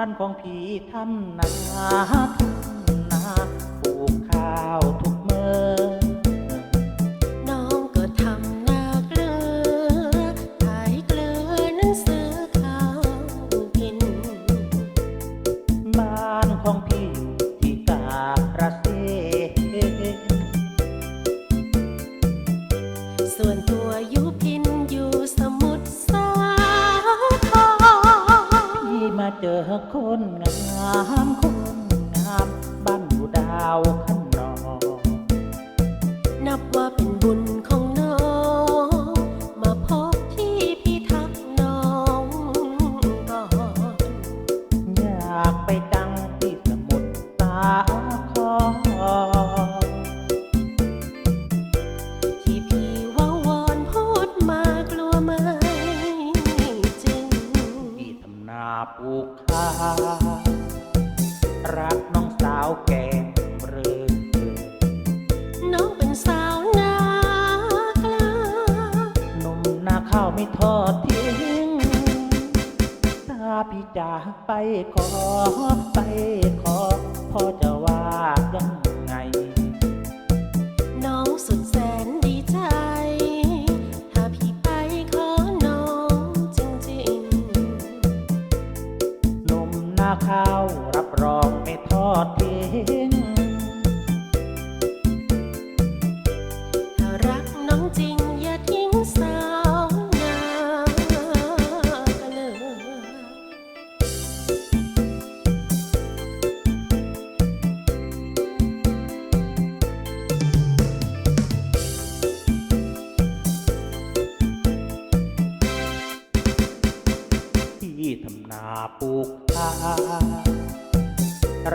านของพี่ทำนาทุ่งนาปลูกข้าวทุกเมื่อน้องก็ทำนาเกลือขายเกลือนั้นซื้อข้าวกิน บ้านของพี่อยู่ที่กาบระเซส่วนตัวอยู่พิ เจอคนงามคนงามบ้านอยู่ดาวขันนองนับว่าเป็นบุญของน้อง มาพบที่พี่ทักน้องก่อนอยากไปดังที่สมุทรสาคร ผูกขารักน้องสาวแก่เรือน้องเป็นสาวนากลาหนุ่มนาข้าวไม่ทอดทิ้งถ้าพี่จาไปขอ ไปขอพ่อจะว่ายัง ทอดทิ้งถ้ารักน้องจริงอย่าทิ้งสาวนากันเลยที่ทำนาปลูกข้าว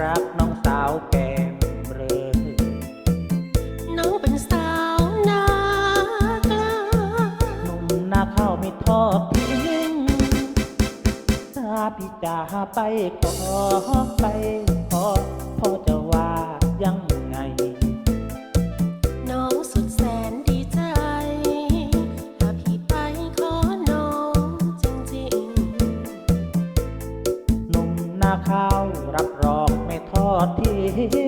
รักน้องสาวแก่เรือน้องเป็นสาวนากลาหนุ่มหน้าข้าวไม่ทอดทิ้งถ้าพี่จ๋าไปขอไปพอพ่อจะว่ายังไง น้องสุดแสนดีใจ ถ้าพี่ไปขอน้องจริงหนุ่มหน้าข้าวรับ হে